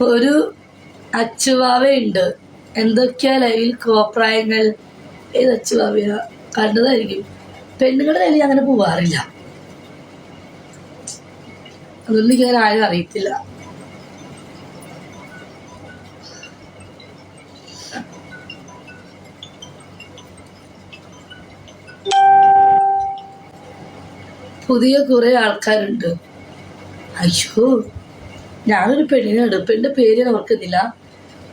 ഒരു അച്ചുവാവയുണ്ട് എന്തൊക്കെയാ ലൈവിൽ കോപ്രായങ്ങൾ ഏത് അച്ചുവാവയ? കണ്ടതായിരിക്കും. പെണ്ണുങ്ങളുടെ കയ്യിൽ അങ്ങനെ പോവാറില്ല. അതൊന്നും അങ്ങനെ ആരും അറിയത്തില്ല. പുതിയ കുറെ ആൾക്കാരുണ്ട്. അയ്യോ. ഞാനൊരു പെണ്ണിനാണ് എടുപ്പിന്റെ പേര് ഓർക്കുന്നില്ല.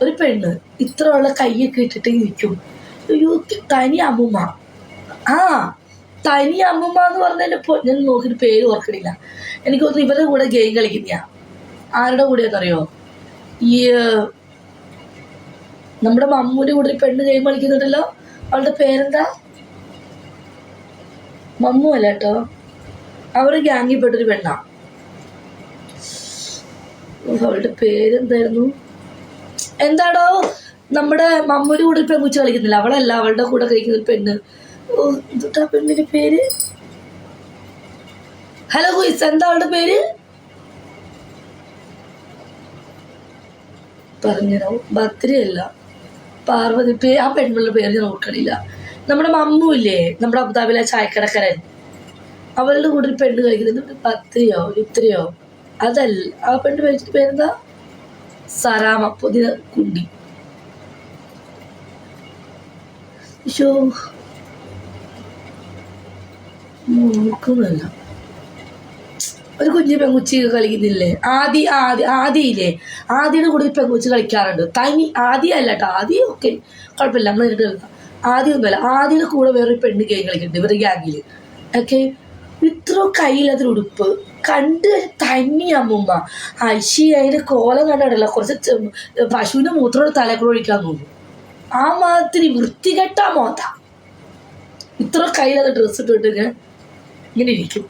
ഒരു പെണ്ണ് ഇത്രയുള്ള കൈയൊക്കെ ഇട്ടിട്ട് ഇരിക്കും. അയ്യോ തനി അമ്മുമ്മ. ആ തനി അമ്മുമ്മ എന്ന് പറഞ്ഞതിന്റെ ഞാൻ നോക്കിയിട്ട് പേര് ഓർക്കണില്ല. എനിക്ക് തോന്നുന്നു ഇവരുടെ കൂടെ ഗെയിം കളിക്കുന്ന ആരുടെ കൂടെയാണെന്നറിയോ ഈ നമ്മുടെ മമ്മൂന്റെ കൂടെ ഒരു പെണ്ണ് ഗെയിം കളിക്കുന്നുണ്ടല്ലോ. അവളുടെ പേരെന്താ? മമ്മു അല്ല കേട്ടോ. അവരുടെ ഗ്യാങ്ങിൽപ്പെട്ടൊരു പെണ്ണാ. ഓ, അവളുടെ പേരെന്തായിരുന്നു? എന്താടോ? നമ്മുടെ മമ്മൂര് കൂടെ ഒരു കളിക്കുന്നില്ല. അവളല്ല അവളുടെ കൂടെ കളിക്കുന്ന പെണ്ണ്. ഓ എന്താ പെണ്ണിന്റെ പേര്? ഹലോ കുയിസ് എന്താ അവളുടെ പേര്? പറഞ്ഞോ ഭദ്രയല്ല. പാർവതി പേ ആ പെൺപിള്ള പേര് ഞാൻ ഓർക്കണില്ല. നമ്മുടെ മമ്മു ഇല്ലേ? നമ്മുടെ അബുദാബിലെ ചായക്കടക്കാരൻ. അവളുടെ കൂടെ ഒരു പെണ്ണ് കഴിക്കുന്നുണ്ട് പത്രയോ ഇത്രയോ? അതല്ല ആ പെണ്ണ് പേരിന്റെ പേരെന്താ? സറാമ പുതിയ കുണ്ടി ഷോ ഒരു കുഞ്ഞു പെങ്കുച്ചി കളിക്കുന്നില്ലേ? ആദി ആദി ആദിയില്ലേ? ആദിയുടെ കൂടെ പെങ്കുച്ചി കളിക്കാറുണ്ട്. തനി ആദി അല്ല കേട്ടോ ആദി ഓക്കെ കുഴപ്പമില്ല നമ്മൾ നേരിട്ട് കളിക്കാം. ആദ്യം ആദിയുടെ കൂടെ വേറൊരു പെണ്ണ് ഗെയിം കളിക്കുന്നുണ്ട് ഇവരുടെ ഗ്യാങ്ങിൽ ഓക്കെ ഇത്ര കയ്യിലത് ഉടുപ്പ്. കണ്ട് കഴിഞ്ഞ് തനി അമ്മുമ്മ അശി അതിന്റെ കോലം കണ്ടിടല്ല കുറച്ച് പശുവിന്റെ മൂത്രം തലക്കൂടെ ഒഴിക്കാൻ പോകും ആ മാതിരി വൃത്തികെട്ട മോത്ത ഇത്ര കയ്യിലത് ഡ്രസ്സ് ഇട്ടിട്ട് ഞാൻ ഇങ്ങനെ ഇരിക്കും.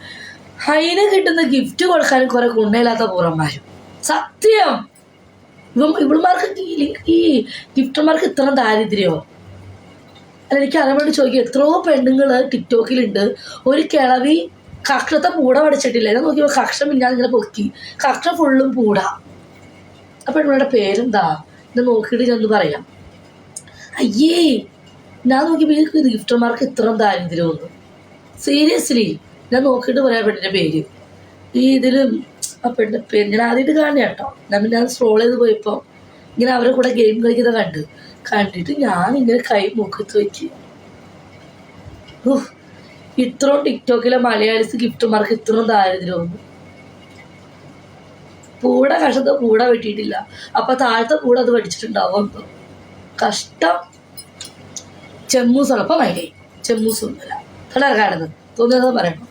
അതിന് കിട്ടുന്ന ഗിഫ്റ്റ് കൊടുക്കാൻ കുറെ ഗുണയില്ലാത്ത പൂർവന്മാരും സത്യം. ഇവ ഇവളുമാർക്ക് ഈ- ഗിഫ്റ്റർമാർക്ക് ഇത്ര ദാരിദ്ര്യമോ അല്ല എനിക്ക് അറിയാൻ വേണ്ടി ചോദിക്കും എത്രയോ പെണ്ണുങ്ങൾ ടിക്ടോക്കിലുണ്ട്. ഒരു കിളവി കക്ഷത്തെ പൂട പഠിച്ചിട്ടില്ല. ഞാൻ കക്ഷം മിന്നാതെ ഇങ്ങനെ പൊക്കി. കക്ഷം ഫുള്ളും പൂട. അപ്പൊ ഇവളുടെ പേരെന്താ? ഞാൻ നോക്കിയിട്ട് ഞാൻ ഒന്ന് പറയാം. അയ്യേ ഞാൻ നോക്കിയപ്പോൾ ഈ ഗിഫ്റ്റർമാർക്ക് ഇത്ര ദാരിദ്ര്യമൊന്നും സീരിയസ്ലി ഞാൻ നോക്കിയിട്ട് പറയാം പെണ്ണിന്റെ പേര്. ഈ ഇതിൽ ആ പെണ്ണിന്റെ പേര് ഞാൻ ആദ്യമായിട്ട് കാണുക കേട്ടോ. ഞാൻ പിന്നെ സ്ട്രോൾ ചെയ്ത് പോയപ്പോൾ ഇങ്ങനെ അവരെ കൂടെ ഗെയിം കളിക്കുന്നത് കണ്ട്. കണ്ടിട്ട് ഞാൻ ഇങ്ങനെ കൈ മുഖത്ത് ഉഫ്, ഇത്രയും ടിക്ടോക്കിലെ മലയാളീസ് ഗിഫ്റ്റുമാർക്ക് ഇത്രയും ദാരിദ്ര്യമൊന്നും പൂട കഷത്ത് പൂട വെട്ടിയിട്ടില്ല. അപ്പൊ താഴത്തെ പൂട അത് വെടിച്ചിട്ടുണ്ടാവും. എന്തോ കഷ്ടം ചെമ്മൂസാണ് അപ്പൊ മൈലേ. ചെമ്മൂസ് ഒന്നുമില്ല. കാണുന്നത്? തോന്നിയത് പറയണം